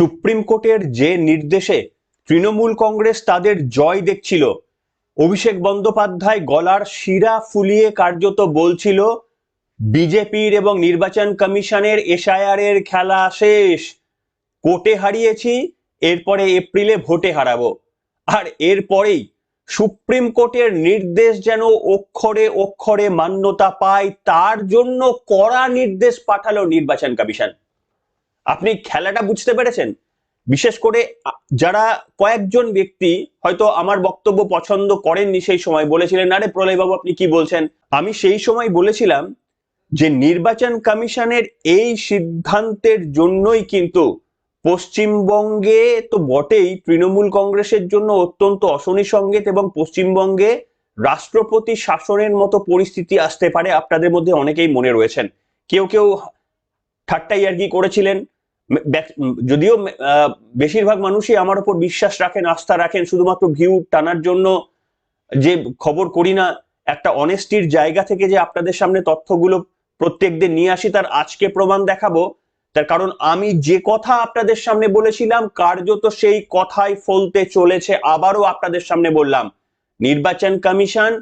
Supreme কোর্টের যে নির্দেশে তৃণমূল কংগ্রেস তাদের জয় দেখছিল, অভিষেক বন্দ্যোপাধ্যায় গলার শিরা ফুলিয়ে কার্যত বলছিল, বিজেপির এবং নির্বাচন কমিশনের এসআইআর এর খেলা শেষ, কোর্টে হারিয়েছি, এরপরে এপ্রিলে ভোটে হারাবো। আর এরপরেই সুপ্রিম কোর্টের নির্দেশ যেন অক্ষরে অক্ষরে মান্যতা পায়, তার জন্য কড়া নির্দেশ পাঠালো নির্বাচন কমিশন। আপনি খেলাটা বুঝতে পেরেছেন? বিশেষ করে যারা কয়েকজন ব্যক্তি হয়তো আমার বক্তব্য পছন্দ করেননি সেই সময় বলেছিলেন, আরে প্রলয়বাবু, আপনি কি বলছেন? আমি সেই সময় বলেছিলাম যে, নির্বাচন কমিশনের এই সিদ্ধান্তের জন্যই কিন্তু পশ্চিমবঙ্গে তো বটেই তৃণমূল কংগ্রেসের জন্য অত্যন্ত অশনি সংকেত এবং পশ্চিমবঙ্গে রাষ্ট্রপতি শাসনের মতো পরিস্থিতি আসতে পারে। আপনাদের মধ্যে অনেকেই মনে রয়েছেন। কেউ কেউ ঠাট্টা ইয়ার্কি করেছিলেন। যদিও বেশিরভাগ মানুষই আমার উপর বিশ্বাস রাখেন, আস্থা রাখেন, শুধুমাত্র ভিউ টানার জন্য যে খবর করি না, একটা অনেস্টির জায়গা থেকে যে আপনাদের সামনে তথ্যগুলো প্রত্যেকদিন নিয়ে আসি, তার আজকে প্রমাণ দেখাবো। তার কারণ আমি যে কথা আপনাদের সামনে বলেছিলাম, কার্যত সেই কথাই ফলতে চলেছে, আবারও আপনাদের সামনে বললাম। নির্বাচন কমিশন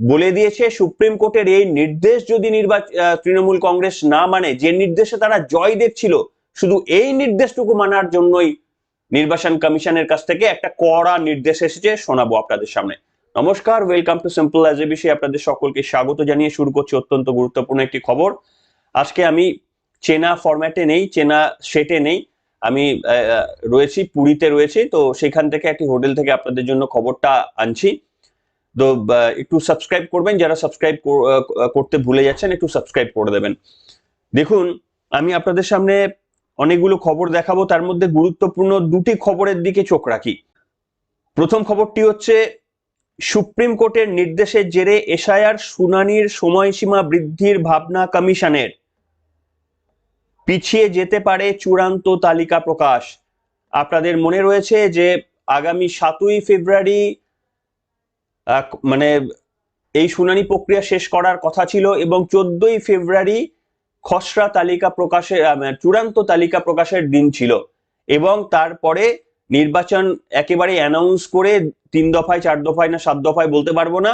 বলে দিয়েছে, সুপ্রিম কোর্টের এই নির্দেশ যদি নির্বাচন তৃণমূল কংগ্রেস না মানে যে নির্দেশে তারা জয় দেখছিল, শুধু এই নির্দেশটুকু মানার জন্যই নির্বাচন কমিশনের কাছ থেকে একটা কড়া নির্দেশ এসেছে, শোনাবো আপনাদের সামনে। নমস্কার welcome to simple as a বিষয়ে আপনাদের সকলকে স্বাগত জানিয়ে শুরু করছি অত্যন্ত গুরুত্বপূর্ণ একটি খবর। আজকে আমি চেনা ফরম্যাটে নেই, চেনা সেটে নেই। আমি রয়েছি, পুরীতে রয়েছি, তো সেখান থেকে একটি হোটেল থেকে আপনাদের জন্য খবরটা আনছি। তো একটু সাবস্ক্রাইব করবেন। যারা সাবস্ক্রাইব করতে ভুলে যাচ্ছেন, একটু সাবস্ক্রাইব করে দেবেন। দেখুন, আমি আপনাদের সামনে অনেকগুলো খবর দেখাবো। তার মধ্যে গুরুত্বপূর্ণ দুটি খবরের দিকে চোখ রাখি। প্রথম খবরটি হচ্ছে, সুপ্রিম কোর্টের নির্দেশের জেরে এসআইআর শুনানির সময়সীমা বৃদ্ধির ভাবনা কমিশনের। পিছিয়ে যেতে পারে চূড়ান্ত তালিকা প্রকাশ। আপনাদের মনে রয়েছে যে, আগামী সাতই ফেব্রুয়ারি মানে এই শুনানি প্রক্রিয়া শেষ করার কথা ছিল এবং চোদ্দই ফেব্রুয়ারি খসড়া তালিকা প্রকাশের মানে চূড়ান্ত তালিকা প্রকাশের দিন ছিল এবং তারপরে নির্বাচন একেবারে অ্যানাউন্স করে তিন দফায়, চার দফায় না সাত দফায় বলতে পারব না,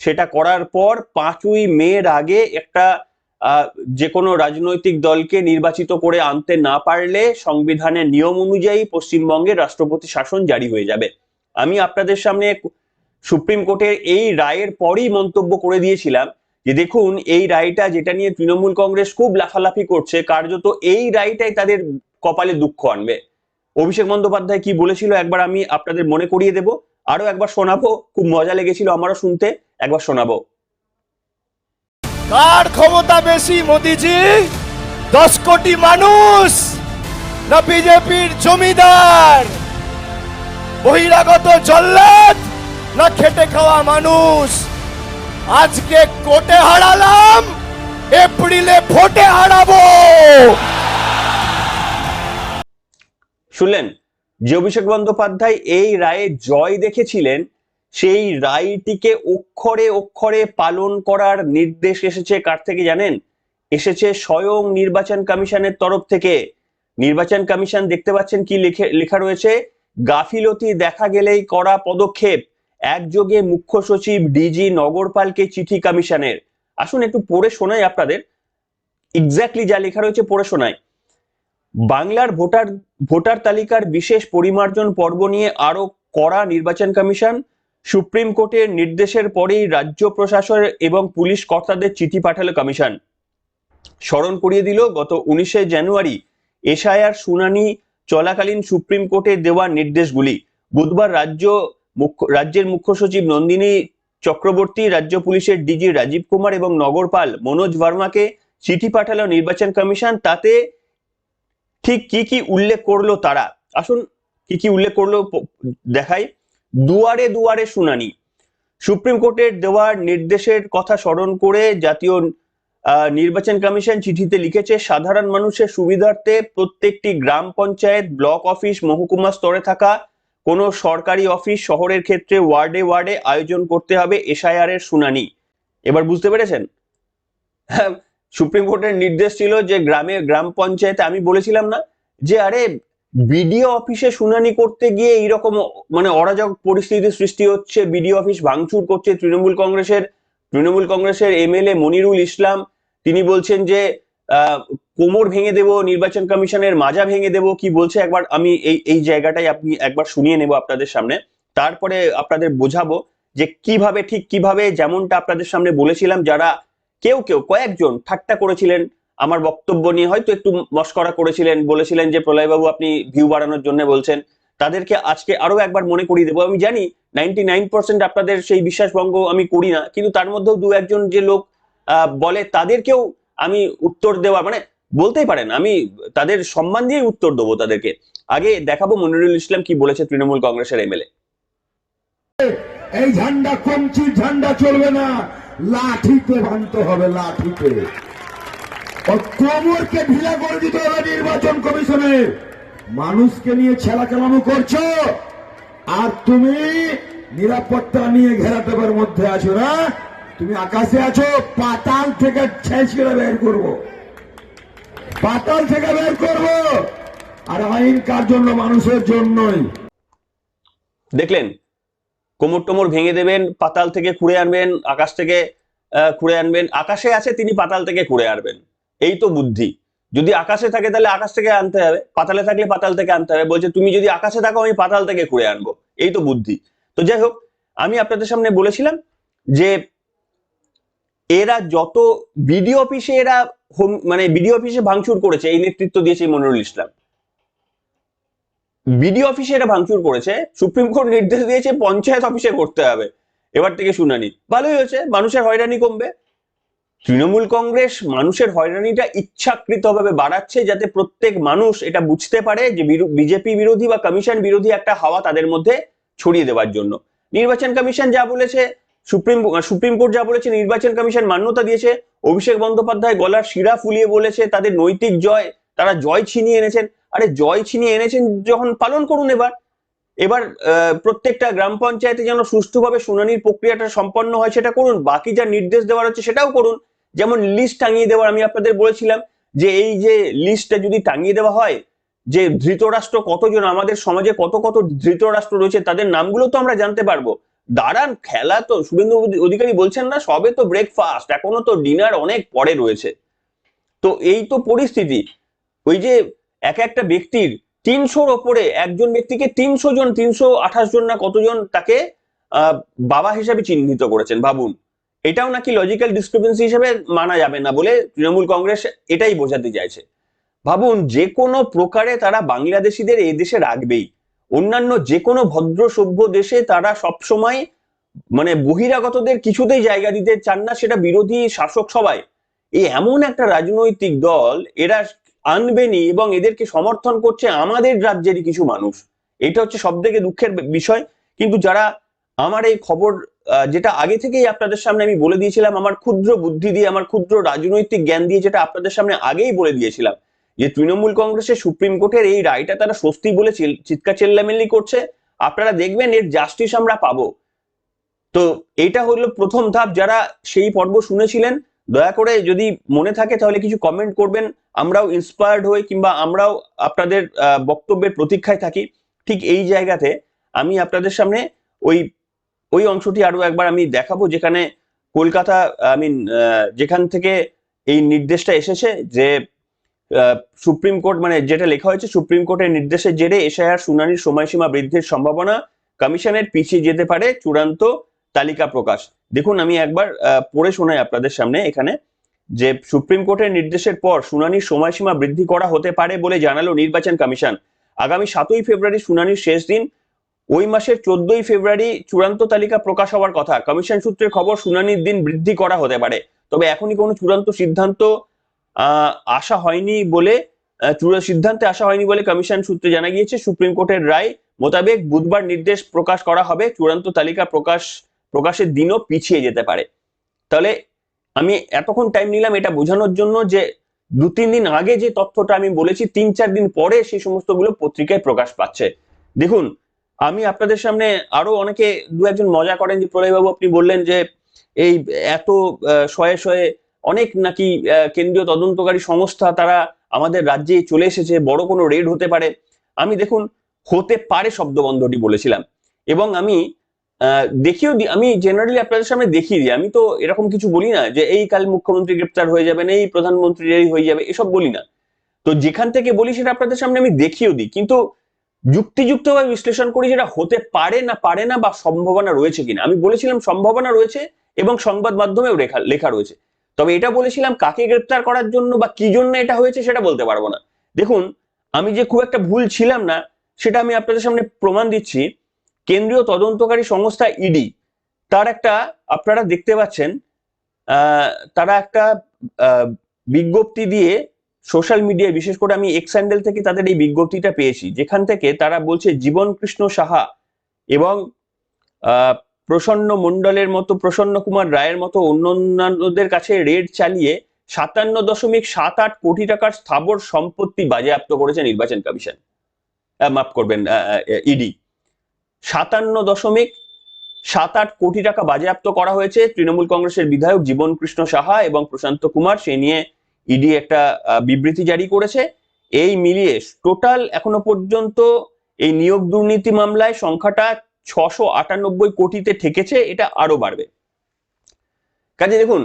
সেটা করার পর পাঁচই মের আগে একটা যে কোনো রাজনৈতিক দলকে নির্বাচিত করে আনতে না পারলে সংবিধানের নিয়ম অনুযায়ী পশ্চিমবঙ্গের রাষ্ট্রপতি শাসন জারি হয়ে যাবে। আমি আপনাদের সামনে সুপ্রিম কোর্টের এই রায়ের পরই মন্তব্য করে দিয়েছিলাম যে দেখুন, এই রায়টা যেটা নিয়ে তৃণমূল কংগ্রেস খুব লাফালাফি করছে, কার্যত এই রায়টাই তাদের কপালে দুঃখ আনবে। অভিষেক বন্দ্যোপাধ্যায় কি বলেছিল একবার আমি আপনাদের মনে করিয়ে দেব। আরও একবার শোনাবো, খুব মজা লেগেছিল আমারও শুনতে। একবার শোনাবো। কার ক্ষমতা বেশি, মোদিজি? দশ কোটি মানুষ না বিজেপির জমিদার? বহিরাগত জল্লাদ? না খেটে খাওয়া মানুষ। আজকে কোটে হারালাম, এপ্রিলে ভোটে হারাবো। শুনলেন, যে অভিষেক বন্দ্যোপাধ্যায় এই রায়ে জয় দেখেছিলেন, সেই রায়টিকে অক্ষরে অক্ষরে পালন করার নির্দেশ এসেছে কার থেকে জানেন? এসেছে স্বয়ং নির্বাচন কমিশনের তরফ থেকে। নির্বাচন কমিশন দেখতে পাচ্ছেন কি লিখে লেখা রয়েছে? গাফিলতি দেখা গেলেই করা পদক্ষেপ। একযোগে মুখ্য সচিব ডিজি নগরপালকে চিঠি কমিশনের। আসুন একটু পড়ে শোনাই আপনাদের। এক্স্যাক্টলি যা লেখা রয়েছে পড়ে শোনাই। বাংলার ভোটার ভোটার তালিকার বিশেষ পরিমার্জন পর্ব নিয়ে আরও কড়া নির্বাচন কমিশন, সুপ্রিম কোর্টের নির্দেশের পরেই রাজ্য প্রশাসন এবং পুলিশ কর্তাদের চিঠি পাঠালো কমিশন। স্মরণ করিয়ে দিল, গত উনিশে জানুয়ারি এসআইআর শুনানি চলাকালীন সুপ্রিম কোর্টে দেওয়া নির্দেশগুলি। বুধবার রাজ্য মুখ্য, রাজ্যের মুখ্য সচিব নন্দিনী চক্রবর্তী, রাজ্য পুলিশের ডিজি রাজীব কুমার এবং নগরপাল মনোজ ভার্মাকে চিঠি পাঠালো নির্বাচন কমিশন। তাতে ঠিক কি কি উল্লেখ করল তারা? আসুন কি কি উল্লেখ করল দেখাই। দুয়ারে দুয়ারে শুনানি। সুপ্রিম কোর্টের দেওয়ার নির্দেশের কথা স্মরণ করে জাতীয় নির্বাচন কমিশন চিঠিতে লিখেছে, সাধারণ মানুষের সুবিধার্থে প্রত্যেকটি গ্রাম পঞ্চায়েত, ব্লক অফিস, মহকুমা স্তরে থাকা কোনো সরকারি অফিস শহরের ক্ষেত্রে ওয়ার্ডে ওয়ার্ডে আয়োজন করতে হবে এসআইআর এর শুনানি। এবার বুঝতে পেরেছেন? হ্যাঁ, সুপ্রিম কোর্টের নির্দেশ ছিল যে গ্রামে গ্রাম পঞ্চায়েতে আমি বলেছিলাম না যে আরে বিডিও অফিসে শুনানি করতে গিয়ে এইরকম মানে অরাজক পরিস্থিতির সৃষ্টি হচ্ছে বিডিও অফিস ভাঙচুর করছে তৃণমূল কংগ্রেসের তৃণমূল কংগ্রেসের এমএলএ মনিরুল ইসলাম তিনি বলছেন যে কোমর ভেঙে দেব, নির্বাচন কমিশনের মাজা ভেঙে দেব, কি বলছে? একবার আমি এই এই জায়গাটাই আপনি একবার শুনিয়ে নেব আপনাদের সামনে। তারপরে আপনাদের বোঝাবো যে কীভাবে ঠিক কীভাবে যেমনটা আপনাদের সামনে বলেছিলাম, যারা কেউ কেউ, কয়েকজন ঠাট্টা করেছিলেন, আমার বক্তব্য নিয়ে হয়তো একটু মস্করা করেছিলেন, বলেছিলেন যে প্রলয়বাবু আপনি ভিউ বাড়ানোর জন্য বলছেন। তাদেরকে আজকে আরও একবার মনে করিয়ে দেবো। আমি জানি নাইনটি আপনাদের সেই বিশ্বাসভঙ্গ আমি করি না, কিন্তু তার মধ্যেও দু একজন যে লোক বলে তাদেরকেও আমি উত্তর দেওয়া মানে বলতেই পারেন, আমি তাদের সম্মান দিয়ে উত্তর দেবো তাদেরকে। আগে দেখাবো মনিরুল ইসলাম কি বলেছে তৃণমূল কংগ্রেসের এমএলএ এই ঝান্ডা কমচির ঝান্ডা চলবে না, লাঠিতে ভাঙতে হবে, লাঠিতে। কোমরকে ঢিলা করে দিতে হবে নির্বাচন কমিশনের মানুষকে নিয়ে ছেলা কেলামো করছ, আর তুমি নিরাপত্তা নিয়ে ঘেরাটোপের মধ্যে আছো না? তুমি আকাশে আছো, পাতাল থেকে ছেঁচড়ে বের করব। পাতাল থেকে বের করব। আর আইন কার জন্য? মানুষের জন্যই। দেখলেন, কোমর টোমর ভেঙে দেবেন, পাতাল থেকে খুঁড়ে আনবেন, আকাশ থেকে খুঁড়ে আনবেন। আকাশে আছে, তিনি পাতাল থেকে খুঁড়ে আনবেন। এই তো বুদ্ধি। যদি আকাশে থাকে, তাহলে আকাশ থেকে আনতে হবে। পাতালে থাকলে পাতাল থেকে আনতে হবে। বলছে, তুমি যদি আকাশে থাকো, আমি পাতাল থেকে খুঁড়ে আনব। এই তো বুদ্ধি। তো যাই হোক, আমি আপনাদের সামনে বলেছিলাম যে, এরা যত বিডিও অফিসে এরা মানে বিডিও অফিসে ভাঙচুর করেছে, এই নেতৃত্ব দিয়েছে মনিরুল ইসলাম। বিডিও অফিসে এটা ভাঙচুর করেছে, সুপ্রিম কোর্ট নির্দেশ দিয়েছে পঞ্চায়েত অফিসে করতে হবে। এবার থেকে শুনানি। ভালোই হয়েছে, মানুষের হয়রানি কমবে। তৃণমূল কংগ্রেস মানুষের হয়রানিটা ইচ্ছাকৃতভাবে বাড়াচ্ছে যাতে প্রত্যেক মানুষ এটা বুঝতে পারে যে বিজেপি বিরোধী বা কমিশন বিরোধী একটা হাওয়া তাদের মধ্যে ছড়িয়ে দেওয়ার জন্য। নির্বাচন কমিশন যা বলেছে সুপ্রিম সুপ্রিম কোর্ট যা বলেছে, নির্বাচন কমিশন মান্যতা দিয়েছে, অভিষেক বন্দ্যোপাধ্যায় গলার শিরা ফুলিয়ে বলেছে, তাদের নৈতিক জয়, তারা জয় ছিনিয়ে এনেছেন। আরে জয় ছিনিয়ে এনেছেন যখন পালন করুন এবার। এবার প্রত্যেকটা গ্রাম পঞ্চায়েতে যেন সুষ্ঠুভাবে শুনানির প্রক্রিয়াটা সম্পন্ন হয় সেটা করুন, বাকি যা নির্দেশ দেওয়ার হচ্ছে সেটাও করুন। যেমন লিস্ট টাঙিয়ে দেওয়ার, আমি আপনাদের বলেছিলাম যে এই যে লিস্টটা যদি টাঙিয়ে দেওয়া হয়, যে ধৃতরাষ্ট্র কতজন, আমাদের সমাজে কত কত ধৃতরাষ্ট্র রয়েছে, তাদের নামগুলো তো আমরা জানতে পারব। দাঁড়ান, খেলা তো শুভেন্দু অধিকারী বলছেন না, সবে তো ব্রেকফাস্ট এখনও তো ডিনার অনেক পরে রয়েছে। তো এই তো পরিস্থিতি। ওই যে এক একটা ব্যক্তির তিনশোর ওপরে একজন ব্যক্তিকে তিনশো জন, তিনশো আঠাশ জন না কতজন তাকে বাবা হিসাবে চিহ্নিত করেছেন, ভাবুন। এটাও নাকি লজিক্যাল ডিসক্রিপেন্সি হিসেবে মানা যাবে না বলে তৃণমূল কংগ্রেস এটাই বোঝাতে চাইছে। ভাবুন, যে কোনো প্রকারে তারা বাংলাদেশিদের এই দেশে রাখবেই। অন্যান্য যে কোনো ভদ্র সভ্য দেশে তারা সবসময় মানে বহিরাগতদের কিছুতেই জায়গা দিতে চান না, সেটা বিরোধী শাসক সবাই এই এমন একটা রাজনৈতিক দল, এরা আনবেনি এবং এদেরকে সমর্থন করছে আমাদের রাজ্যেরই কিছু মানুষ। এটা হচ্ছে সব থেকে দুঃখের বিষয়। কিন্তু যারা আমার এই খবর যেটা আগে থেকেই আপনাদের সামনে আমি বলে দিয়েছিলাম, আমার ক্ষুদ্র বুদ্ধি দিয়ে, আমার ক্ষুদ্র রাজনৈতিক জ্ঞান দিয়ে, যেটা আপনাদের সামনে আগেই বলে দিয়েছিলাম যে তৃণমূল কংগ্রেসের সুপ্রিম কোর্টের এই রায়টা তারা স্বস্তি বলে চিৎকার চেল্লামেল্লি করছে। আপনারা দেখবেন এর জাস্টিস আমরা পাবো। তো এটা হলো প্রথম ধাপ। যারা সেই পর্ব শুনেছিলেন, দয়া করে যদি মনে থাকে তাহলে কিছু কমেন্ট করবেন। আমরাও ইন্সপায়ার্ড হই কিংবা আমরাও আপনাদের বক্তব্যের প্রতীক্ষায় থাকি। ঠিক এই জায়গাতে আমি আপনাদের সামনে ওই ওই অংশটি আরও একবার আমি দেখাবো, যেখানে কলকাতা আই মিন যেখান থেকে এই নির্দেশটা এসেছে যে সুপ্রিম কোর্ট মানে যেটা লেখা হয়েছে, সুপ্রিম কোর্টের নির্দেশের জেরে এশআইআর শুনানির সময়সীমা বৃদ্ধির সম্ভাবনা কমিশনের পিছিয়ে যেতে পারে চূড়ান্ত তালিকা প্রকাশ। দেখুন, আমি একবার পড়ে শোনাই আপনাদের সামনে এখানে যে সুপ্রিম কোর্টের নির্দেশের পর শুনানির সময়সীমা বৃদ্ধি করা হতে পারে বলে জানালো নির্বাচন কমিশন। আগামী সাতই ফেব্রুয়ারি শুনানির শেষ দিন, ওই মাসের চোদ্দই ফেব্রুয়ারি চূড়ান্ত তালিকা প্রকাশ হওয়ার কথা। কমিশন সূত্রের খবর, শুনানির দিন বৃদ্ধি করা হতে পারে। তবে এখনই কোনো চূড়ান্ত সিদ্ধান্ত আসা হয়নি বলে চূড়ান্ত সিদ্ধান্তে আসা হয়নি বলে কমিশন সূত্রে জানা গিয়েছে। সুপ্রিম কোর্টের রায় মোতাবেক বুধবার নির্দেশ প্রকাশ করা হবে। চূড়ান্ত তালিকা প্রকাশ, প্রকাশের দিনও পিছিয়ে যেতে পারে। তাহলে আমি এতক্ষণ টাইম নিলাম এটা বোঝানোর জন্য যে দু, তিন দিন আগে যে তথ্যটা আমি বলেছি, তিন, চার দিন পরে সেই সমস্তগুলো পত্রিকায় প্রকাশ পাচ্ছে। দেখুন, আমি আপনাদের সামনে আরও অনেকে দু, একজন মজা করেন যে প্রলয়বাবু আপনি বললেন যে এই এত শয়ে শয়ে অনেক নাকি কেন্দ্রীয় তদন্তকারী সংস্থা তারা আমাদের রাজ্যে চলে এসেছে, বড় কোনো রেড হতে পারে। আমি দেখুন, হতে পারে শব্দবন্ধটি বলেছিলাম। এবং আমি দেখিয়েও দিই আমি জেনারেলি আপনাদের সামনে দেখিয়ে দিই। আমি তো এরকম কিছু বলি না যে, এই কাল মুখ্যমন্ত্রী গ্রেপ্তার হয়ে যাবেন, এই প্রধানমন্ত্রী এই হয়ে যাবে, এসব বলি না। তো যেখান থেকে বলি সেটা আপনাদের সামনে আমি দেখিয়েও দিই। কিন্তু যুক্তিযুক্তভাবে বিশ্লেষণ করি যেটা হতে পারে না পারে না বা সম্ভাবনা রয়েছে কিনা। আমি বলেছিলাম সম্ভাবনা রয়েছে এবং সংবাদ মাধ্যমেও লেখা লেখা রয়েছে। তবে এটা বলেছিলাম কাকে গ্রেপ্তার করার জন্য বা কি জন্য এটা হয়েছে সেটা বলতে পারব না। দেখুন, আমি যে খুব একটা ভুল ছিলাম না, সেটা আমি আপনাদের সামনে প্রমাণ দিচ্ছি। কেন্দ্রীয় তদন্তকারী সংস্থা ইডি, তার একটা, আপনারা দেখতে পাচ্ছেন তারা একটা বিজ্ঞপ্তি দিয়ে সোশ্যাল মিডিয়ায়, বিশেষ করে আমি এক্স হ্যান্ডেল থেকে তাদের এই বিজ্ঞপ্তিটা পেয়েছি, যেখান থেকে তারা বলছে জীবন কৃষ্ণ সাহা এবং প্রসন্ন মণ্ডলের মতো, প্রসন্ন কুমার রায়ের মতো অন্য অন্যান্যদের কাছে রেড চালিয়ে সাতান্ন দশমিক সাত আট কোটি টাকার স্থাবর সম্পত্তি বাজেয়াপ্ত করেছে নির্বাচন কমিশন। মাফ করবেন ইডি সাতান্ন দশমিক সাত আট কোটি টাকা বাজেয়াপ্ত করা হয়েছে তৃণমূল কংগ্রেসের বিধায়ক জীবন কৃষ্ণ সাহা এবং প্রশান্ত কুমার। সে নিয়ে ইডি একটা বিবৃতি জারি করেছে। এই মিলিয়ে টোটাল এখনও পর্যন্ত এই নিয়োগ দুর্নীতি মামলায় সংখ্যাটা ছশো আটানব্বই কোটিতে ঠেকেছে, এটা আরও বাড়বে। কাজে দেখুন,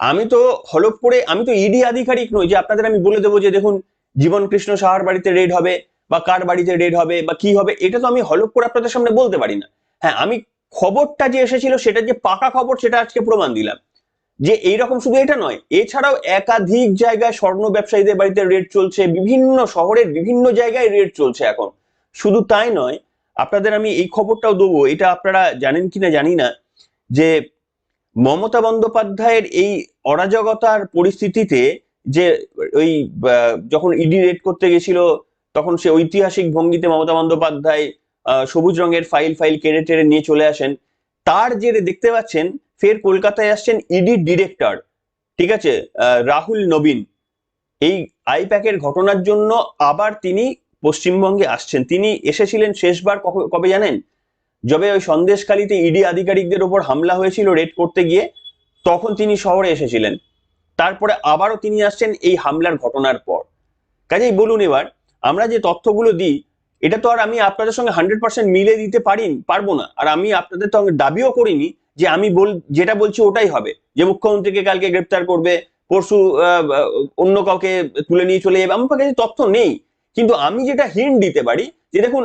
আমি তো হলপ করে আমি তো ইডি আধিকারিক নই, যে আপনাদের আমি বলে দেবো যে দেখুন, জীবন কৃষ্ণ সাহার বাড়িতে রেড হবে, বা কার বাড়িতে রেড হবে, বা কি হবে, এটা তো আমি হলপ করে আপনাদের সামনে বলতে পারি না। হ্যাঁ আমি খবরটা যে এসেছিল, সেটা যে পাকা খবর, সেটা আজকে প্রমাণ দিলাম। যে এইরকম শুধু এটা নয়, এছাড়াও একাধিক জায়গায় স্বর্ণ ব্যবসায়ীদের বাড়িতে রেড চলছে, বিভিন্ন শহরের বিভিন্ন জায়গায় রেড চলছে এখন। শুধু তাই নয় আপনাদের আমি এই খবরটাও দেবো, এটা আপনারা জানেন কিনা জানি না, যে মমতা বন্দ্যোপাধ্যায়ের এই অরাজকতার পরিস্থিতিতে যে ওই যখন ইডি রেড করতে গেছিল, তখন সে ঐতিহাসিক ভঙ্গিতে মমতা বন্দ্যোপাধ্যায় সবুজ রঙের ফাইল ফাইল কেড়ে টেড়ে নিয়ে চলে আসেন। তার জেরে দেখতে পাচ্ছেন, ফের কলকাতায় আসছেন ইডি ডিরেক্টর ঠিক আছে? রাহুল নবীন। এই আইপ্যাকের ঘটনার জন্য আবার তিনি পশ্চিমবঙ্গে আসছেন। তিনি এসেছিলেন শেষবার কবে- জানেন? যবে ওই সন্দেশখালীতে ইডি আধিকারিকদের ওপর হামলা হয়েছিল রেড করতে গিয়ে, তখন তিনি শহরে এসেছিলেন। তারপরে আবারও তিনি আসছেন এই হামলার ঘটনার পর। কাজেই বলুন এবার, আমরা যে তথ্যগুলো দিই, এটা তো আর আমি আপনাদের সঙ্গে হান্ড্রেড পার্সেন্ট মিলে দিতে পারি পারব না। আর আমি আপনাদের সঙ্গে দাবিও করিনি যে আমি বল, যেটা বলছি ওটাই হবে। যে মুখ্যমন্ত্রীকে কালকে গ্রেপ্তার করবে, পরশু অন্য কাউকে তুলে নিয়ে চলে যাবে, আমার কাছে তথ্য নেই। কিন্তু আমি যেটা হিন্ট দিতে পারি যে দেখুন,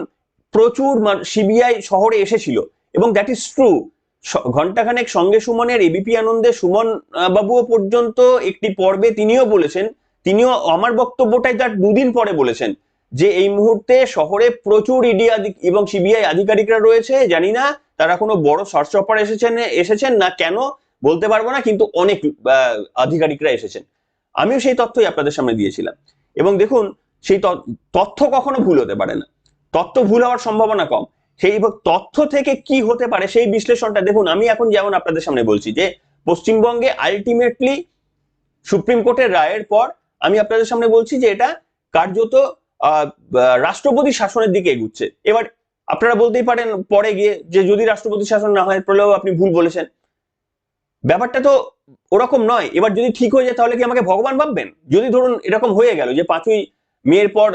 প্রচুর সিবিআই শহরে এসেছিল এবং দ্যাট ইজ ট্রু ঘন্টাখানেক সঙ্গে সুমনের এবিপি আনন্দে সুমন বাবুও পর্যন্ত একটি পর্বে তিনিও বলেছেন, তিনিও আমার বক্তব্যটাই তার দুদিন পরে বলেছেন যে এই মুহূর্তে শহরে প্রচুর ইডি এবং সিবিআই আধিকারিকরা রয়েছে, জানি না তারা কোনো বড় সার্চ অপার এসেছেন এসেছেন না কেন, বলতে পারব না, কিন্তু অনেক আধিকারিকরা এসেছেন। আমিও সেই তথ্যই আপনাদের সামনে দিয়েছিলাম। এবং দেখুন সেই তথ্য কখনো ভুল হতে পারে না। তথ্য ভুল হওয়ার সম্ভাবনা কম। সেই তথ্য থেকে কি হতে পারে সেই বিশ্লেষণটা দেখুন, আমি এখন যেমন আপনাদের সামনে বলছি যে, পশ্চিমবঙ্গে আলটিমেটলি সুপ্রিম কোর্টের রায়ের পর আমি আপনাদের সামনে বলছি যে, এটা কার্যত রাষ্ট্রপতি শাসনের দিকে এগুচ্ছে। এবার আপনারা বলতেই পারেন পরে গিয়ে যে, যদি রাষ্ট্রপতি শাসন না হয় তাহলেও আপনি ভুল বলেছেন। ব্যাপারটা তো ওরকম নয়। এবার যদি ঠিক হয়ে যায়, তাহলে কি আমাকে ভগবান ভাববেন? যদি ধরুন এরকম হয়ে গেল যে, পাঁচই মেয়ের পর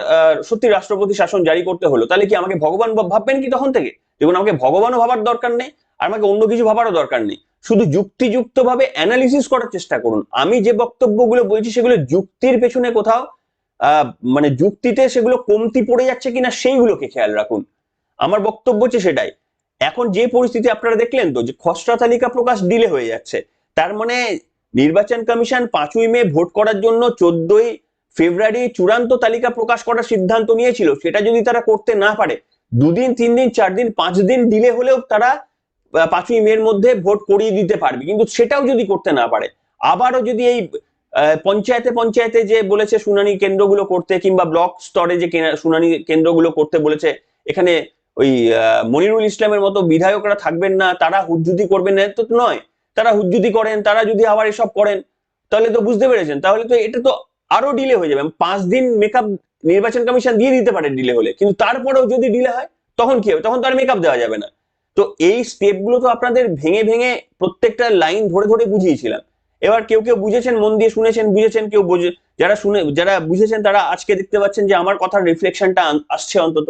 সত্যি রাষ্ট্রপতি শাসন জারি করতে হলো, তাহলে কি আমাকে ভগবান ভাববেন কি তখন থেকে? দেখুন, আমাকে ভগবানও ভাবার দরকার নেই, আর আমাকে অন্য কিছু ভাবারও দরকার নেই। শুধু যুক্তিযুক্ত ভাবে অ্যানালিসিস করার চেষ্টা করুন। আমি যে বক্তব্যগুলো বলছি, সেগুলো যুক্তির পেছনে কোথাও মানে যুক্তিতে সেগুলো কমতি পড়ে যাচ্ছে কিনা, সেইগুলোকে খেয়াল রাখুন। আমার বক্তব্য হচ্ছে সেটাই। এখন যে পরিস্থিতি আপনারা দেখলেন তো, যে খসড়া তালিকা প্রকাশ ডিলে হয়ে যাচ্ছে, তার মানে নির্বাচন কমিশন পাঁচই মে ভোট করার জন্য চোদ্দই ফেব্রুয়ারি চূড়ান্ত তালিকা প্রকাশ করার সিদ্ধান্ত নিয়েছিল, সেটা যদি তারা করতে না পারে, দুদিন তিন দিন চার দিন পাঁচ দিন দিলে হলেও তারা পাঁচই মের মধ্যে ভোট করিয়ে দিতে পারবে। কিন্তু সেটাও যদি করতে না পারে, আবারও যদি এই পঞ্চায়েতে পঞ্চায়েতে যে বলেছে শুনানি কেন্দ্রগুলো করতে, কিংবা ব্লক স্তরে যে শুনানি কেন্দ্রগুলো করতে বলেছে, এখানে ওই মনিরুল ইসলামের মতো বিধায়করা থাকবেন না, তারা হুজ্জুতি করবেন না তো নয়। তারা হুজ্জুতি করেন, তারা যদি আবার এসব করেন, তাহলে তো বুঝতে পেরেছেন। তাহলে তো এটা তো আরও ডিলে হয়ে যাবে। পাঁচ দিন মেকআপ নির্বাচন কমিশন দিয়ে দিতে পারে ডিলে হলে। কিন্তু তারপরেও যদি ডিলে হয়, তখন কি হবে? তখন তো আর মেকআপ দেওয়া যাবে না। তো এই স্টেপগুলো তো আপনাদের ভেঙে ভেঙে প্রত্যেকটা লাইন ধরে ধরে বুঝিয়েছিলাম। এবার কেউ কেউ বুঝেছেন, মন দিয়ে শুনেছেন, বুঝেছেন, কেউ বুঝে যারা শুনে যারা বুঝেছেন, তারা আজকে দেখতে পাচ্ছেন যে আমার কথার রিফ্লেকশনটা আসছে অন্তত।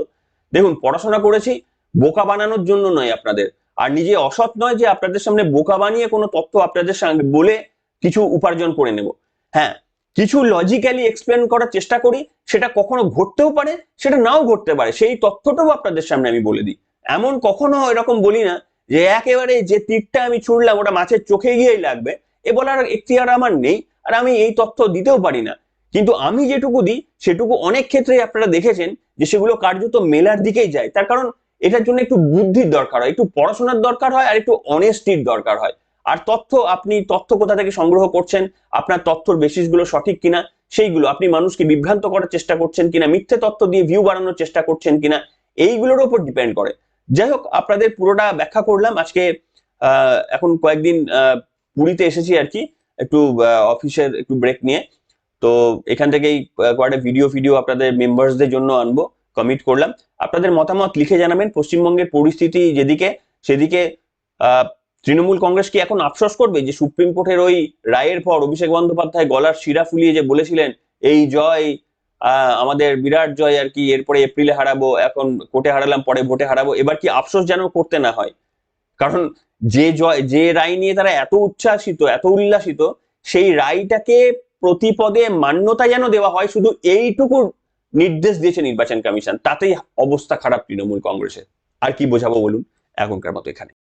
দেখুন, পড়াশোনা করেছি, বোকা বানানোর জন্য নয় আপনাদের। আর নিজে অসৎ নয় যে আপনাদের সামনে বোকা বানিয়ে কোনো তথ্য আপনাদের সামনে বলে কিছু উপার্জন করে নেব। হ্যাঁ কিছু লজিক্যালি এক্সপ্লেন করার চেষ্টা করি, সেটা কখনো ঘটতেও পারে, সেটা নাও ঘটতে পারে। সেই তথ্যটাও আপনাদের সামনে আমি বলে দিই। এমন কখনো এরকম বলি না যে একেবারে যে তীরটা আমি ছুড়লাম, ওটা মাছের চোখে গিয়েই লাগবে। এ বলার এখতিয়ার আমার নেই, আর আমি এই তথ্য দিতেও পারি না। কিন্তু আমি যেটুকু দিই, সেটুকু অনেক ক্ষেত্রেই আপনারা দেখেছেন যে সেগুলো কার্যত মেলার দিকেই যায়। তার কারণ এটার জন্য একটু বুদ্ধির দরকার হয়, একটু পড়াশোনার দরকার হয়, আর একটু অনেস্টির দরকার হয়। আর তথ্য আপনি তথ্য কোথা থেকে সংগ্রহ করছেন, আপনার তথ্যর বেসিসগুলো সঠিক কিনা, সেইগুলো আপনি মানুষকে বিভ্রান্ত করার চেষ্টা করছেন কিনা, মিথ্যে তথ্য দিয়ে ভিউ বাড়ানোর চেষ্টা করছেন কিনা, এইগুলোর উপর ডিপেন্ড করে। যাই হোক, আপনাদের পুরোটা ব্যাখ্যা করলাম। আজকে এখন কয়েকদিন পুরীতে এসেছি আর কি, একটু অফিসের একটু ব্রেক নিয়ে। তো এখান থেকেই কয়েকটা ভিডিও ফিডিও আপনাদের মেম্বার্সদের জন্য আনব কমিট করলাম। আপনাদের মতামত লিখে জানাবেন। পশ্চিমবঙ্গের পরিস্থিতি যেদিকে, সেদিকে তৃণমূল কংগ্রেস কি এখন আফসোস করবে যে সুপ্রিম কোর্টের ওই রায়ের পর অভিষেক বন্দ্যোপাধ্যায় গলার শিরা ফুলিয়ে যে বলেছিলেন, এই জয় আমাদের বিরাট জয় আর কি, এরপরে এপ্রিলে হারাবো, এখন কোর্টে হারালাম, পরে ভোটে হারাবো। এবার কি আফসোস যেন করতে না হয়? কারণ যে জয়, যে রায় নিয়ে তারা এত উচ্ছ্বাসিত, এত উল্লাসিত, সেই রায়টাকে প্রতিপদে মান্যতা যেন দেওয়া হয়, শুধু এইটুকু নির্দেশ দিয়েছে নির্বাচন কমিশন। তাতেই অবস্থা খারাপ তৃণমূল কংগ্রেসের। আর কি বোঝাবো বলুন? এখনকার মতো এখানে।